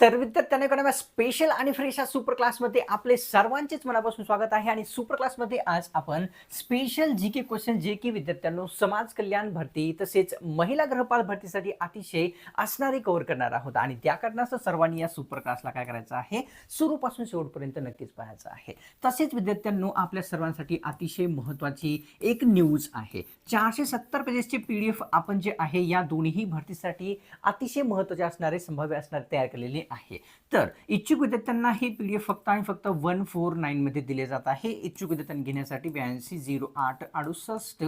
तर विद्यार्थ्यांना कडे स्पेशल आणि फ्रेश सुपर क्लासमध्ये आपले सर्वांचेच मनापासून स्वागत आहे. आणि सुपर क्लासमध्ये आज आपण स्पेशल जी के क्वेश्चन जे की विद्यार्थ्यांनो समाज कल्याण भरती तसेच महिला गृहपाल भरतीसाठी अतिशय असणारे कव्हर करणार आहोत. आणि त्या कारणास्तव सर्वांनी या सुपर क्लासला काय करायचं आहे? सुरूपासून शेवटपर्यंत नक्कीच पाहायचं आहे. तसेच विद्यार्थ्यांनो आपल्या सर्वांसाठी अतिशय महत्त्वाची एक न्यूज आहे. चारशे सत्तर पेजेसचे पी डी एफ आपण जे आहे या दोन्ही भरतीसाठी अतिशय महत्त्वाचे असणारे संभाव्य असणारे तयार केलेले आहे. तर इच्छुक विद्यार्थ्यांना हे पी डी एफ फक्त आणि फक्त वन फोर नाईनमध्ये दिले जात आहे. इच्छुक विद्यार्थ्यांना घेण्यासाठी ब्याऐंशी झिरो आठ अडुसष्ट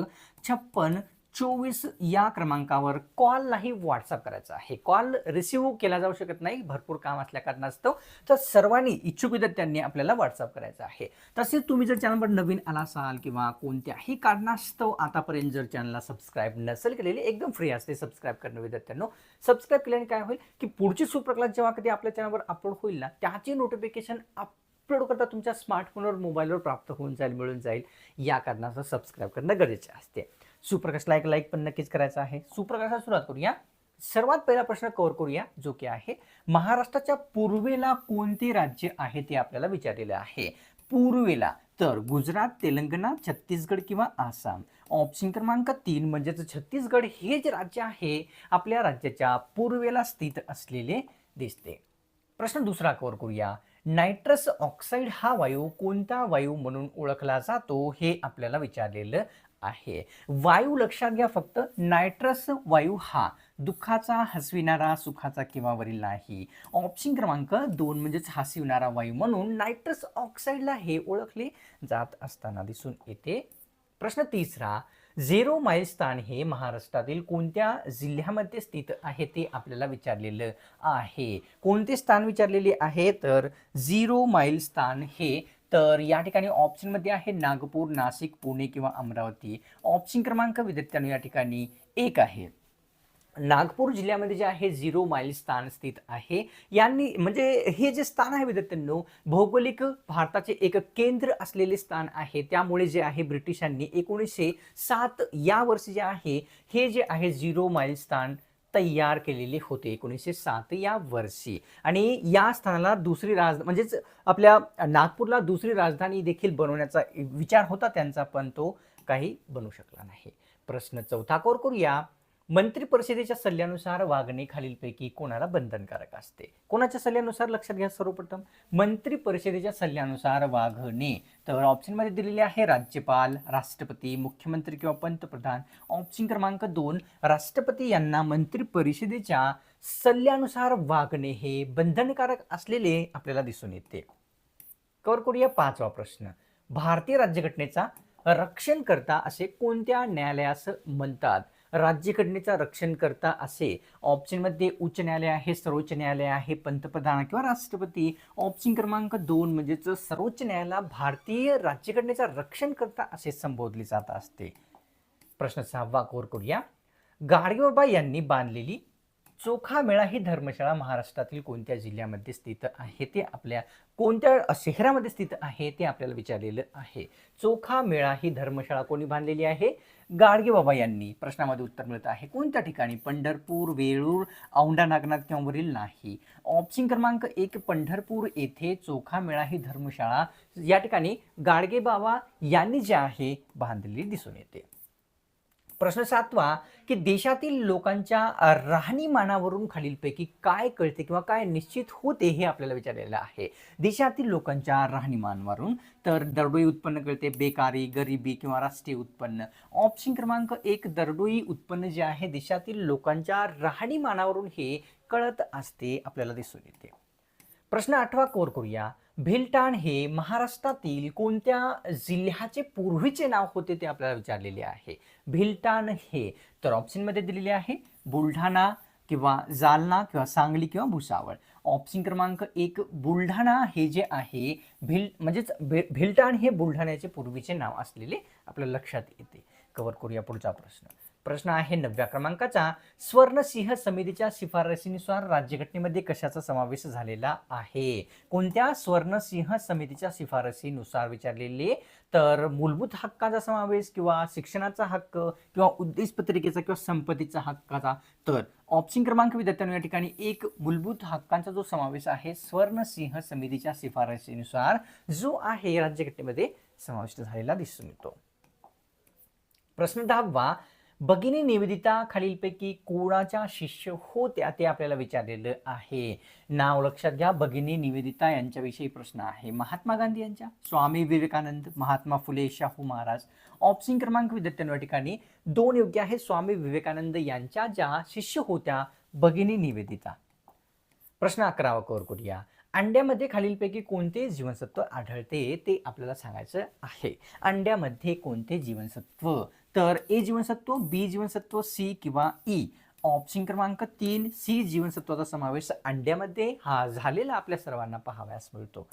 छप्पन चोवीस या क्रमांकावर कॉललाही व्हॉट्सअप करायचा आहे. कॉल रिसिव्ह केला जाऊ शकत नाही भरपूर काम असल्या कारणास्तव. तर सर्वांनी इच्छुक विद्यार्थ्यांनी आपल्याला व्हॉट्सअप करायचं आहे. तसेच तुम्ही जर चॅनलवर नवीन आला असाल किंवा कोणत्याही कारणास्तव आतापर्यंत जर चॅनलला सबस्क्राईब नसेल केलेली एकदम फ्री असते सबस्क्राईब करणं विद्यार्थ्यांनो. सबस्क्राईब केल्याने काय होईल की पुढची सुप्रक्लास जेव्हा कधी आपल्या चॅनलवर अपलोड होईल ना त्याची नोटिफिकेशन अपलोड करता तुमच्या स्मार्टफोनवर मोबाईलवर प्राप्त होऊन जाईल मिळून जाईल. या कारणास्तव सबस्क्राईब करणं गरजेचे असते. सुप्रकाशला एक लाईक पण नक्कीच करायचा आहे. सुप्रकाशला सुरुवात करूया. सर्वात पहिला प्रश्न कव्हर करूया जो की आहे महाराष्ट्राच्या पूर्वेला कोणते राज्य आहे ते आपल्याला विचारलेलं आहे? पूर्वेला तर गुजरात तेलंगणा छत्तीसगड किंवा आसाम. ऑप्शन क्रमांक तीन म्हणजेच छत्तीसगड हे जे राज्य आहे आपल्या राज्याच्या पूर्वेला स्थित असलेले दिसते. प्रश्न दुसरा कव्हर करूया. नायट्रस ऑक्साईड हा वायू कोणता वायू म्हणून ओळखला जातो हे आपल्याला विचारलेलं आहे. वायू लक्षात घ्या फक्त. नायट्रस वायू हा दुःखाचा हसविणारा सुखाचा किंवा वरील नाही. ऑप्शन क्रमांक दोन म्हणजेच हसविणारा वायू म्हणून नायट्रस ऑक्साईडला हे ओळखले जात असताना दिसून येते. प्रश्न तिसरा झिरो माईल स्थान हे महाराष्ट्रातील कोणत्या जिल्ह्यामध्ये स्थित आहे ते आपल्याला विचारलेलं आहे. कोणते स्थान विचारलेले आहे? तर झिरो माईल स्थान हे तर या ठिकाणी ऑप्शनमध्ये आहे नागपूर नाशिक पुणे किंवा अमरावती. ऑप्शन क्रमांक विद्यार्थ्यांनो या ठिकाणी एक आहे. नागपूर जिल्ह्यामध्ये जे आहे झिरो माईल स्थान स्थित आहे. यांनी म्हणजे हे जे स्थान आहे विद्यार्थ्यांनो भौगोलिक भारताचे एक केंद्र असलेले स्थान आहे. त्यामुळे जे आहे ब्रिटिशांनी एकोणीसशे सात या वर्षी जे आहे हे जे आहे झिरो माईल स्थान तयार केलेले होते एकोणीसशे सात या वर्षी. आणि या स्थानाला दुसरी राज म्हणजेच आपल्या नागपूरला दुसरी राजधानी देखील बनवण्याचा विचार होता त्यांचा पण तो काही बनू शकला नाही. प्रश्न चौथा कोर करूया. मंत्री परिषदेच्या सल्ल्यानुसार वागणे खालीलपैकी कोणाला बंधनकारक असते? कोणाच्या सल्ल्यानुसार? लक्षात घ्या सर्वप्रथम. मंत्री परिषदेच्या सल्ल्यानुसार वागणे तर ऑप्शनमध्ये दिलेले आहे राज्यपाल राष्ट्रपती मुख्यमंत्री किंवा पंतप्रधान. ऑप्शन क्रमांक दोन राष्ट्रपती यांना मंत्री परिषदेच्या सल्ल्यानुसार वागणे हे बंधनकारक असलेले आपल्याला दिसून येते. कवर करूया पाचवा प्रश्न. भारतीय राज्यघटनेचा रक्षणकर्ता असे कोणत्या न्यायालयास म्हणतात? राज्यघटनेचा रक्षणकर्ता असे ऑप्शनमध्ये उच्च न्यायालय आहे सर्वोच्च न्यायालय आहे पंतप्रधान किंवा राष्ट्रपती. ऑप्शन क्रमांक दोन म्हणजेच सर्वोच्च न्यायालयाला भारतीय राज्यघटनेचा रक्षणकर्ता असे संबोधले जात असते. प्रश्न सहावा कोर करूया. गाडगेबाबा यांनी बांधलेली चोखा मेळा ही धर्मशाळा महाराष्ट्रातील कोणत्या जिल्ह्यामध्ये स्थित आहे? ते आपल्या कोणत्या शहरामध्ये स्थित आहे ते आपल्याला विचारलेलं आहे. चोखा मेळा ही धर्मशाळा कोणी बांधलेली आहे? गाडगेबाबा यांनी प्रश्नामध्ये उत्तर मिळत आहे. कोणत्या ठिकाणी? पंढरपूर वेळूर औंढा नागनाथ किंवा वरील नाही. ऑप्शन क्रमांक एक पंढरपूर येथे चोखा मेळा ही धर्मशाळा या ठिकाणी गाडगेबाबा यांनी जे आहे बांधलेली दिसून येते. प्रश्न सातवा की देशातील लोकांच्या राहणीमानावरून खालीलपैकी काय कळते किंवा काय निश्चित होते हे आपल्याला विचारलेलं आहे. देशातील लोकांच्या राहणीमानवरून तर दरडोई उत्पन्न कळते बेकारी गरिबी किंवा राष्ट्रीय उत्पन्न. ऑप्शन क्रमांक एक दरडोई उत्पन्न जे आहे देशातील लोकांच्या राहणीमानावरून हे कळत असते आपल्याला दिसून येते. प्रश्न आठवा कोर करूया. भिलटाण हे महाराष्ट्रातील कोणत्या जिल्ह्याचे पूर्वीचे नाव होते ते आपल्याला विचारलेले आहे. भिलटाण हे तर ऑप्शनमध्ये दिलेले आहे बुलढाणा किंवा जालना किंवा सांगली किंवा भुसावळ. ऑप्शन क्रमांक एक बुलढाणा हे जे आहे भिल म्हणजेच भे भिलटाण हे बुलढाण्याचे पूर्वीचे नाव असलेले आपल्या लक्षात येते. कवर करूया पुढचा प्रश्न. प्रश्न आहे नवव्या क्रमांकाचा. स्वर्णसिंह समितीच्या शिफारसीनुसार राज्यघटनेमध्ये कशाचा समावेश झालेला आहे? कोणत्या स्वर्णसिंह समितीच्या शिफारसीनुसार विचारलेले? तर मूलभूत हक्काचा समावेश किंवा शिक्षणाचा हक्क किंवा उद्देश पत्रिकेचा किंवा संपत्तीचा हक्काचा? तर ऑप्शन क्रमांक विद्यार्थ्यांनी या ठिकाणी एक मूलभूत हक्कांचा जो समावेश आहे स्वर्णसिंह समितीच्या शिफारशीनुसार जो आहे राज्यघटनेमध्ये समाविष्ट झालेला दिसून येतो. प्रश्न दहावा भगिनी निवेदिता खालीलपैकी कोणाच्या शिष्य होत्या ते आपल्याला विचारलेलं आहे. नाव लक्षात घ्या भगिनी निवेदिता यांच्याविषयी प्रश्न आहे. महात्मा गांधी यांच्या स्वामी विवेकानंद महात्मा फुले शाहू महाराज. ऑप्शन क्रमांक विद्यार्थ्यांवर या ठिकाणी दोन योग्य आहे स्वामी विवेकानंद यांच्या ज्या शिष्य होत्या भगिनी निवेदिता. प्रश्न अकरावा कव्हर करूया. अंड्यामध्ये खालीलपैकी कोणते जीवनसत्व आढळते ते आपल्याला सांगायचं आहे. अंड्यामध्ये कोणते जीवनसत्व? तर ए जीवनसत्व बी जीवनसत्व सी किंवा ई. ऑप्शन क्रमांक तीन सी जीवनसत्वाचा समावेश अंड्यामध्ये हा झालेला आपल्या सर्वांना पाहाव्यास मिळतो.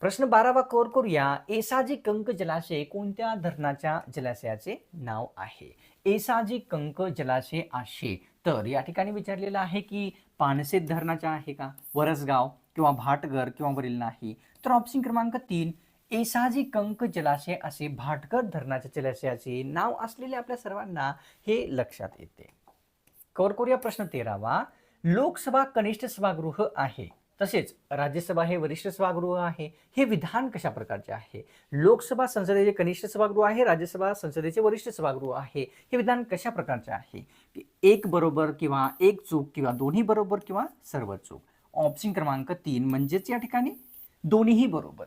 प्रश्न बारावा कव्हर करूया. एसाजी कंक जलाशय कोणत्या धरणाच्या जलाशयाचे नाव आहे? एसाजी कंक जलाशय आशे. तर या ठिकाणी विचारलेलं आहे की पानसेत धरणाच्या आहे का? वरसगाव किंवा भाटगर किंवा वरील नाही. तर ऑप्शन क्रमांक तीन एसाजी कंक जलाशय असे भाटकर धरणाच्या जलाशयाचे नाव असलेले आपल्या सर्वांना हे लक्षात येते. कवर करूया प्रश्न तेरावा लोकसभा कनिष्ठ सभागृह आहे. तसेच राज्यसभा हे वरिष्ठ सभागृह आहे. हे विधान कशा प्रकारचे आहे? लोकसभा संसदेचे कनिष्ठ सभागृह आहे राज्यसभा संसदेचे वरिष्ठ सभागृह आहे. हे विधान कशा प्रकारचे आहे? की एक बरोबर किंवा एक चूक किंवा दोन्ही बरोबर किंवा सर्व चूक. ऑप्शन क्रमांक तीन म्हणजेच या ठिकाणी दोन्हीही बरोबर.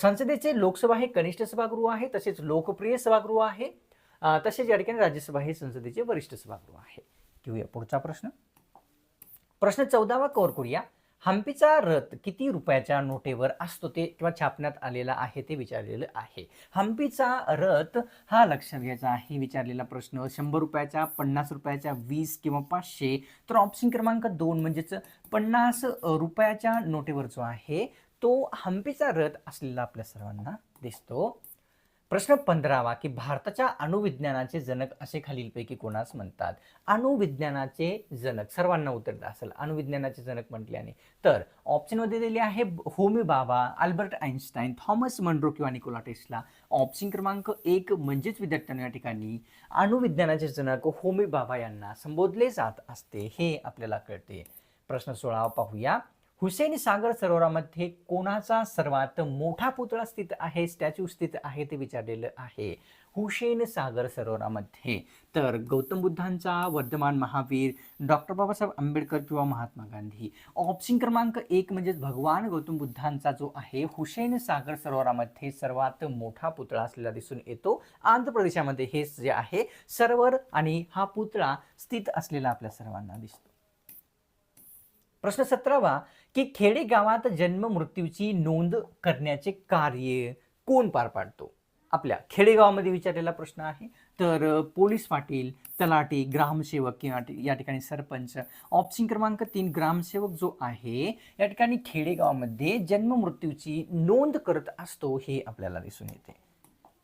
संसदेचे लोकसभा हे कनिष्ठ सभागृह आहे तसेच लोकप्रिय सभागृह आहे. तसेच या ठिकाणी राज्यसभा हे संसदेचे वरिष्ठ सभागृह आहे. घेऊया पुढचा प्रश्न. प्रश्न चौदावा कवर करूया. हम्पीचा रथ किती रुपयाच्या नोटेवर असतो ते किंवा छापण्यात आलेला आहे ते विचारलेलं आहे. हम्पीचा रथ हा लक्षात घ्यायचा आहे विचारलेला प्रश्न. शंभर रुपयाच्या पन्नास रुपयाच्या वीस किंवा पाचशे. तर ऑप्शन क्रमांक दोन म्हणजेच पन्नास रुपयाच्या नोटेवर जो आहे तो हम्पीचा रथ असलेला आपल्या सर्वांना दिसतो. प्रश्न पंधरावा की भारताच्या अणुविज्ञानाचे जनक असे खालीलपैकी कोणास म्हणतात? अणुविज्ञानाचे जनक सर्वांना उत्तर असेल अणुविज्ञानाचे जनक म्हटल्याने. तर ऑप्शनमध्ये दिले आहे Homi Bhabha Albert Einstein Thomas Munro किंवा निकोला टेस्ला. ऑप्शन क्रमांक एक म्हणजेच विद्यार्थ्यांना या ठिकाणी अणुविज्ञानाचे जनक होमी बाबा यांना संबोधले जात असते. हे आपल्याला कळते. प्रश्न सोळावा पाहूया. हुसेन सागर सरोवरामध्ये कोणाचा सर्वात मोठा पुतळा स्थित आहे स्टॅच्यू स्थित आहे ते विचारलेलं आहे. हुसेन सागर सरोवरामध्ये. तर गौतम बुद्धांचा वर्धमान महावीर डॉक्टर बाबासाहेब आंबेडकर किंवा महात्मा गांधी. ऑप्शन क्रमांक एक म्हणजेच भगवान गौतम बुद्धांचा जो आहे हुसेन सागर सरोवरामध्ये सर्वात मोठा पुतळा असलेला दिसून येतो. आंध्र प्रदेशामध्ये हे जे आहे सरोवर आणि हा पुतळा स्थित असलेला आपल्या सर्वांना दिसतो. प्रश्न सतरावा की खेडे गावात जन्म मृत्यूची नोंद करण्याचे कार्य कोण पार पाडतो? आपल्या खेडेगावामध्ये विचारलेला प्रश्न आहे. तर पोलीस पाटील तलाटी ग्रामसेवक किंवा या ठिकाणी सरपंच ऑप्शन क्रमांक तीन ग्रामसेवक जो आहे या ठिकाणी खेडेगावामध्ये जन्म मृत्यूची नोंद करत असतो हे आपल्याला दिसून येते.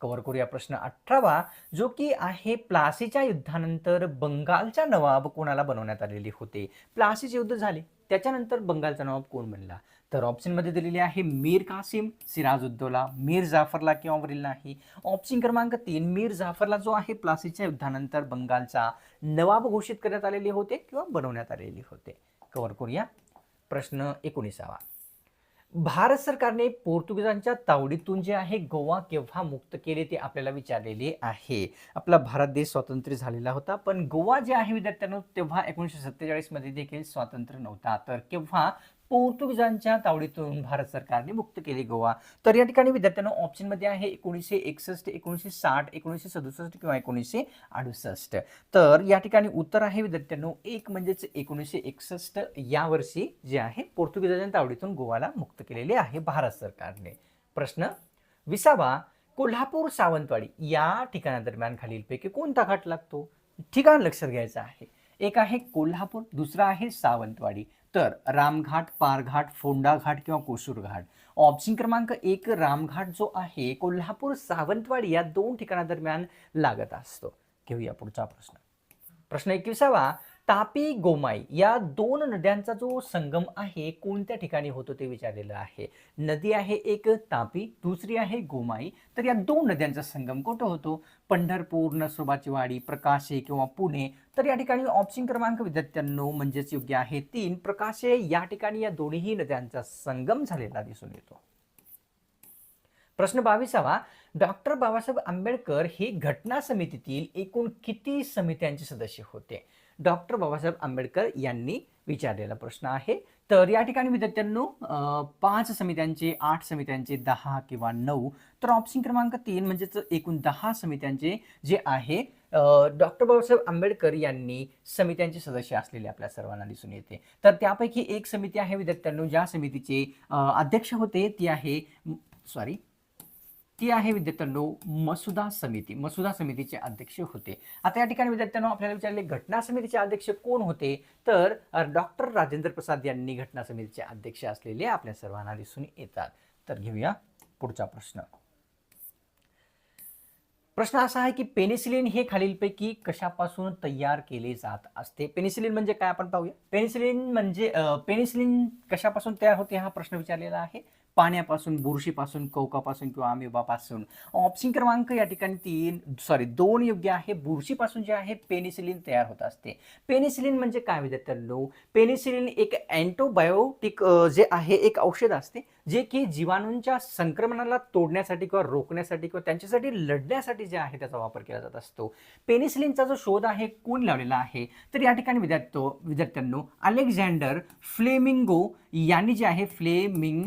कव्हर करूया प्रश्न अठरावा जो की आहे प्लासीच्या युद्धानंतर बंगालचा नवाब कोणाला बनवण्यात आलेले होते? प्लासीचे युद्ध झाले. त्याच्यानंतर बंगालचा नवाब कोण बनला? तर ऑप्शनमध्ये दिलेले आहे मीर कासिम सिराजुद्दौला. मीर जाफरला किंवा वरील नाही. ऑप्शन क्रमांक तीन मीर जाफरला जो आहे प्लासीच्या युद्धानंतर बंगालचा नवाब घोषित करण्यात आलेले होते किंवा बनवण्यात आलेले होते. कव्हर करूया. प्रश्न एकोणीसावा. भारत सरकारने पोर्तुगीजांच्या तावडीतून जे आहे गोवा केव्हा मुक्त केले ते आपल्याला विचारलेले आहे. आपला भारत देश स्वातंत्र्य झालेला होता पण गोवा जे आहे विद्यार्थ्यांनो तेव्हा एकोणीसशे सत्तेचाळीसमध्ये देखील स्वातंत्र्य नव्हता. तर केव्हा पोर्तुगीजांच्या तावडीतून भारत सरकारने मुक्त केले गोवा. तर या ठिकाणी विद्यार्थ्यांना ऑप्शनमध्ये आहे एकोणीसशे एकसष्ट एकोणीसशे साठ एकोणीसशे सदुसष्ट किंवा एकोणीसशे अडुसष्ट. तर या ठिकाणी उत्तर आहे विद्यार्थ्यांनो एक म्हणजेच एकोणीसशे एकसष्ट या वर्षी जे आहे पोर्तुगीजांच्या तावडीतून गोवाला मुक्त केलेले आहे भारत सरकारने. प्रश्न विसावा कोल्हापूर सावंतवाडी या ठिकाणादरम्यान खालीलपैकी कोणता घाट लागतो? ठिकाण लक्षात घ्यायचं आहे. एक आहे कोल्हापूर दुसरा आहे सावंतवाडी. तर रामघाट पारघाट फोंडाघाट किंवा कोसूर घाट ऑप्शन क्रमांक एक रामघाट जो आहे कोल्हापूर सावंतवाडी या दोन ठिकाणादरम्यान लागत असतो. घेऊया पुढचा प्रश्न. प्रश्न एकविसावा तापी गोमाई या दोन नद्यांचा जो संगम आहे कोणत्या ठिकाणी होतो ते विचारलेलं आहे? नदी आहे एक तापी दुसरी आहे गोमाई. तर या दोन नद्यांचा संगम कुठं होतो? पंढरपूर नसोबाची वाडी प्रकाशे किंवा पुणे. तर या ठिकाणी ऑप्शन क्रमांक विद्यार्थ्यांनो म्हणजेच योग्य आहे तीन. प्रकाशे या ठिकाणी या दोन्ही नद्यांचा संगम झालेला दिसून येतो. प्रश्न बावीसावा. डॉक्टर बाबासाहेब आंबेडकर हे घटना समितीतील एकूण किती समित्यांचे सदस्य होते? डॉक्टर बाबासाहेब आंबेडकर यांनी विचारलेला प्रश्न आहे. तर या ठिकाणी विद्यार्थ्यांनो पाच समित्यांचे आठ समित्यांचे दहा किंवा नऊ तर ऑप्शन क्रमांक तीन म्हणजेच एकूण दहा समित्यांचे जे आहे डॉक्टर बाबासाहेब आंबेडकर यांनी समित्यांचे सदस्य असलेले आपल्या सर्वांना दिसून येते. तर त्यापैकी एक समिती आहे विद्यार्थ्यांनो ज्या समितीचे अध्यक्ष होते ती आहे सॉरी ती आहे विद्यार्थ्यांनो मसुदा समिती. मसुदा समितीचे अध्यक्ष होते. आता या ठिकाणी विद्यार्थ्यांनो आपल्याला विचारले घटना समितीचे अध्यक्ष कोण होते? तर डॉक्टर राजेंद्र प्रसाद यांनी घटना समितीचे अध्यक्ष असलेले आपल्या सर्वांना दिसून येतात. तर घेऊया पुढचा प्रश्न. प्रश्न असा आहे की पेनिसिलिन हे खालीलपैकी कशापासून तयार केले जात असते? पेनिसिलिन म्हणजे काय? आपण पाहूया. पेनिसिलिन म्हणजे पेनिसिलिन कशापासून तयार होते हा प्रश्न विचारलेला आहे. पाण्यापासून बुरशीपासून कवकापासून किंवा अमिबापासून ऑप्शन क्रमांक या ठिकाणी तीन सॉरी दोन योग्य आहे. बुरशीपासून जे आहे पेनिसिलिन तयार होत असते. पेनिसिलिन म्हणजे काय विद्यार्थ्यांनो पेनिसिलिन एक अँटोबायोटिक जे आहे एक औषध असते जे की जीवाणूंच्या संक्रमणाला तोडण्यासाठी किंवा रोखण्यासाठी किंवा त्यांच्यासाठी लढण्यासाठी जे आहे त्याचा वापर केला जात असतो. पेनिसिलिनचा जो शोध आहे कोण लावलेला आहे? तर या ठिकाणी विद्यार्थ्यो विद्यार्थ्यांनो अलेक्झांडर फ्लेमिंगो यांनी जे आहे फ्लेमिंग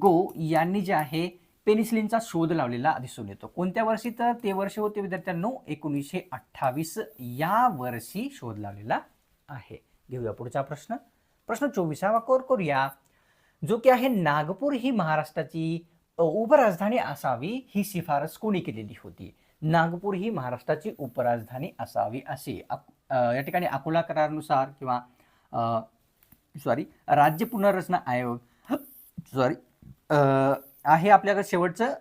गो यांनी जे आहे पेनिसिलिनचा शोध लावलेला दिसून येतो. कोणत्या वर्षी? तर ते वर्ष होते विद्यार्थ्यांनो एकोणीसशे अठ्ठावीस. या वर्षी शोध लावलेला आहे. घेऊया पुढचा प्रश्न. प्रश्न चोवीसावा कोर करूया. जो की आहे नागपूर ही महाराष्ट्राची उपराजधानी असावी ही शिफारस कोणी केलेली होती? नागपूर ही महाराष्ट्राची उपराजधानी असावी अशी या ठिकाणी अकोला करारानुसार किंवा सॉरी राज्य पुनर्रचना आयोग सॉरी आहे आपल्याकडे शेवटचं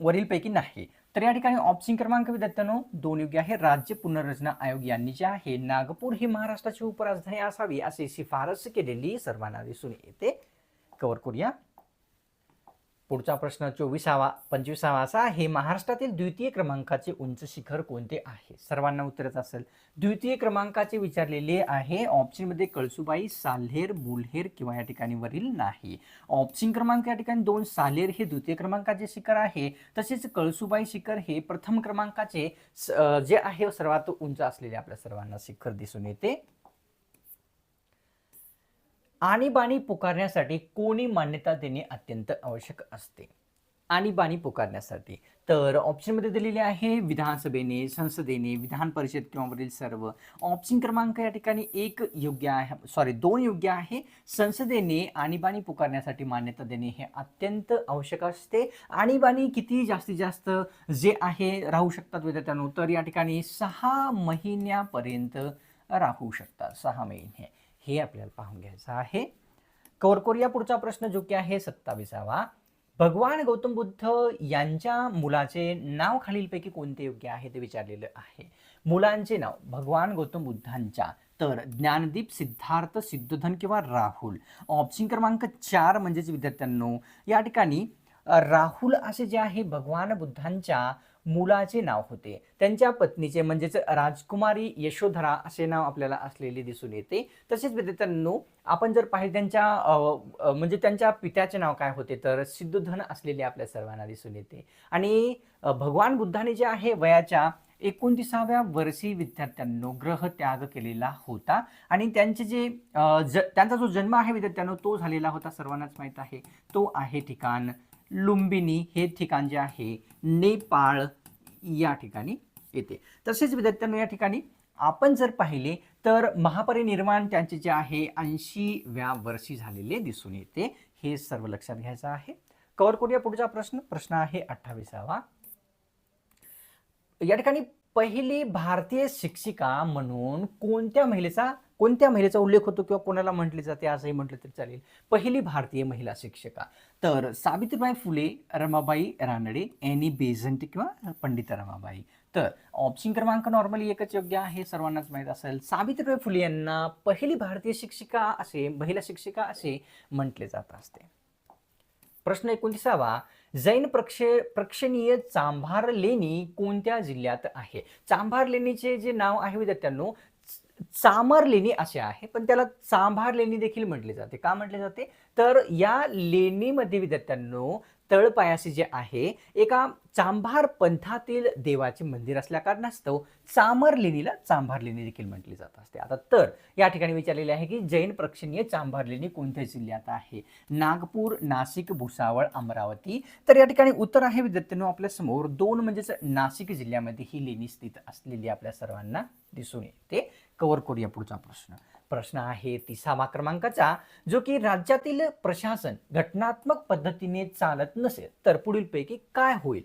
वरीलपैकी नाही. तर या ठिकाणी ऑप्शन क्रमांक विद्यार्थ्यांनो दोन योग्य आहे. राज्य पुनर्रचना आयोग यांनी जे आहे नागपूर ही महाराष्ट्राची उपराजधानी असावी अशी शिफारस केलेली सर्वांना दिसून येते. कवर करूया. पुढचा प्रश्न चोवीसावा पंचवीसावा असा आहे. महाराष्ट्रातील द्वितीय क्रमांकाचे उंच शिखर कोणते आहे? सर्वांना उत्तरच असेल. द्वितीय क्रमांकाचे विचारलेले आहे. ऑप्शनमध्ये कळसुबाई साल्हेर बुलहेर किंवा या ठिकाणी वरील नाही. ऑप्शन क्रमांक या ठिकाणी दोन सालेर हे द्वितीय क्रमांकाचे शिखर आहे. तसेच कळसुबाई शिखर हे प्रथम क्रमांकाचे स- जे आहे सर्वात उंच असलेले आपल्या सर्वांना शिखर दिसून येते. आणीबाणी पुकारण्यासाठी कोणी मान्यता देणे अत्यंत आवश्यक असते. आणीबाणी पुकारण्यासाठी. तर ऑप्शनमध्ये दिलेले आहे विधानसभेने संसदेने विधान परिषद किंवा वरील सर्व. ऑप्शन क्रमांक या ठिकाणी एक योग्य आहे सॉरी दोन योग्य आहे. संसदेने आणीबाणी पुकारण्यासाठी मान्यता देणे हे अत्यंत आवश्यक असते. आणीबाणी किती जास्तीत जास्त जे आहे राहू शकतात विद्यार्थ्यांनो तर या ठिकाणी सहा महिन्यापर्यंत राहू शकतात. सहा महिने. हे आपल्याला पाहून घ्यायचं आहे. कौरकोरिया पुढचा प्रश्न जो की आहे सत्तावीसावा. भगवान गौतम बुद्ध यांच्या मुलाचे नाव खालीलपैकी कोणते योग्य आहे ते विचारलेलं आहे. मुलांचे नाव भगवान गौतम बुद्धांच्या. तर ज्ञानदीप सिद्धार्थ सिद्धोधन किंवा राहुल. ऑप्शन क्रमांक चार म्हणजेच विद्यार्थ्यांनो या ठिकाणी राहुल असे जे आहे भगवान बुद्धांच्या मुलाचे नाव होते. त्यांच्या पत्नीचे म्हणजेच राजकुमारी यशोधरा असे नाव आपल्याला असलेले दिसून येते. तसेच विद्यार्थ्यांनो आपण जर पाहिलं त्यांच्या म्हणजे त्यांच्या पित्याचे नाव काय होते तर सिद्धोधन असलेले आपल्या सर्वांना दिसून येते. आणि भगवान बुद्धाने जे आहे वयाच्या एकोणतीसाव्या वर्षी विद्यार्थ्यांनो ग्रह त्याग केलेला होता. आणि त्यांचे जे ज त्यांचा जो जन्म आहे विद्यार्थ्यांनो तो झालेला होता सर्वांनाच माहीत आहे. तो आहे ठिकाण लुंबिनी. हे ठिकाण जे आहे नेपाळ या ठिकाणी येते. तसेच विद्यार्थ्यांनो या ठिकाणी आपण जर पाहिले तर महापरिनिर्वाण त्यांचे जे आहे ऐंशीव्या वर्षी झालेले दिसून येते. हे सर्व लक्षात घ्यायचं आहे. कवर करूया पुढचा प्रश्न. प्रश्न आहे अठ्ठावीसावा. या ठिकाणी पहिली भारतीय शिक्षिका म्हणून कोणत्या महिलेचा कोणत्या महिलेचा उल्लेख होतो किंवा कोणाला म्हटले जाते असंही म्हटलं तरी चालेल. पहिली भारतीय महिला शिक्षिका. तर सावित्रीबाई फुले रमाबाई रानडे एनी बेझंट किंवा पंडित रमाबाई. तर ऑप्शन क्रमांक नॉर्मली एकच योग्य आहे सर्वांनाच माहीत असेल. सावित्रीबाई फुले यांना पहिली भारतीय शिक्षिका असे महिला शिक्षिका असे म्हटले जात असते. प्रश्न एकोणतीसावा. जैन प्रक्षे प्रेक्षणीय चांभार लेणी कोणत्या जिल्ह्यात आहे? चांभार लेणीचे जे नाव आहे विद्यार्थ्यांनो चामर लेणी असे आहे पण त्याला चांभार लेणी देखील म्हटले जाते. का म्हटले जाते? तर या लेणीमध्ये विद्यार्थ्यांनो तळपायाशी जे आहे एका चांभार पंथातील देवाचे मंदिर असल्या कारणास्तव चामर लेणीला चांभार लेणी देखील म्हटली जात असते. आता तर या ठिकाणी विचारलेले आहे की जैन प्रक्षणीय चांभार लेणी कोणत्या जिल्ह्यात आहे? नागपूर नाशिक भुसावळ अमरावती. तर या ठिकाणी उत्तर आहे विद्यार्थ्यांनो आपल्यासमोर. दोन म्हणजेच नाशिक जिल्ह्यामध्ये ही लेणी स्थित असलेली आपल्या सर्वांना दिसून येते. कवर करूया पुढचा प्रश्न. प्रश्न आहे. तिसावा क्रमांकाचा जो की राज्यातील प्रशासन घटनात्मक पद्धतीने चालत नसेल तर पुढीलपैकी काय होईल?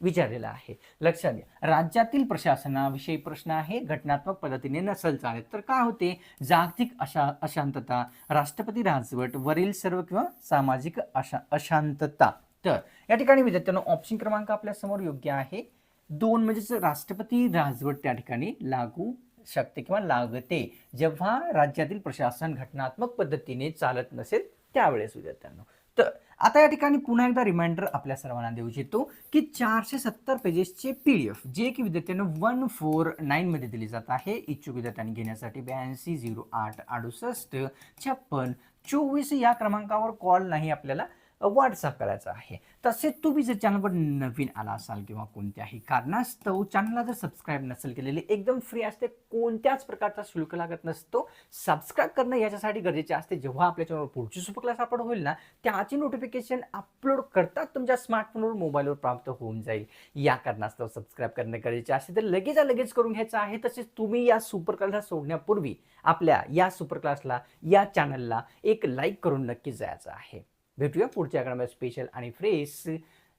विचारलेला आहे. लक्षात घ्या. राज्यातील प्रशासनाविषयी प्रश्न आहे घटनात्मक पद्धतीने नसल चालत तर काय होते? जागतिक अशा अशांतता राष्ट्रपती राजवट वरील सर्व किंवा सामाजिक अशा अशांतता. तर या ठिकाणी विद्यार्थ्यांना ऑप्शन क्रमांक आपल्यासमोर योग्य आहे. दोन म्हणजेच राष्ट्रपती राजवट त्या ठिकाणी लागू शकते किंवा लागते जेव्हा राज्यातील प्रशासन घटनात्मक पद्धतीने चालत नसेल त्यावेळेस विद्यार्थ्यांना तर आता या ठिकाणी पुन्हा एकदा रिमाइंडर आपल्या सर्वांना देऊ इच्छितो की चारशे सत्तर पेजेसचे पी डी एफ जे की विद्यार्थ्यांना वन फोर नाईनमध्ये दिली जात आहे इच्छुक विद्यार्थ्यांनी घेण्यासाठी ब्याऐंशी झिरो आठ अडुसष्ट छप्पन चोवीस या क्रमांकावर कॉल नाही आपल्याला व्हॉट्सअप करायचा आहे. तसेच तुम्ही जर चॅनलवर नवीन आला असाल किंवा कोणत्याही कारणास्तव चॅनलला जर सबस्क्राईब नसेल केलेले एकदम फ्री असते कोणत्याच प्रकारचा शुल्क लागत नसतो. सबस्क्राईब करणं याच्यासाठी गरजेचे असते. जेव्हा आपल्या चॅनलवर पुढची सुपर क्लास अपलोड होईल ना त्याची नोटिफिकेशन अपलोड करतात तुमच्या स्मार्टफोनवर मोबाईलवर प्राप्त होऊन जाईल. या कारणास्तव सबस्क्राईब करणं गरजेचे असते. तर लगेच लगेच करून घ्यायचं आहे. तसेच तुम्ही या सुपर क्लासला सोडण्यापूर्वी आपल्या या सुपर क्लासला या चॅनलला एक लाईक करून नक्की जायचं आहे. भेटूया पुढच्या क्रमात स्पेशल आणि फ्रेश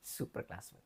सुपर क्लासमध्ये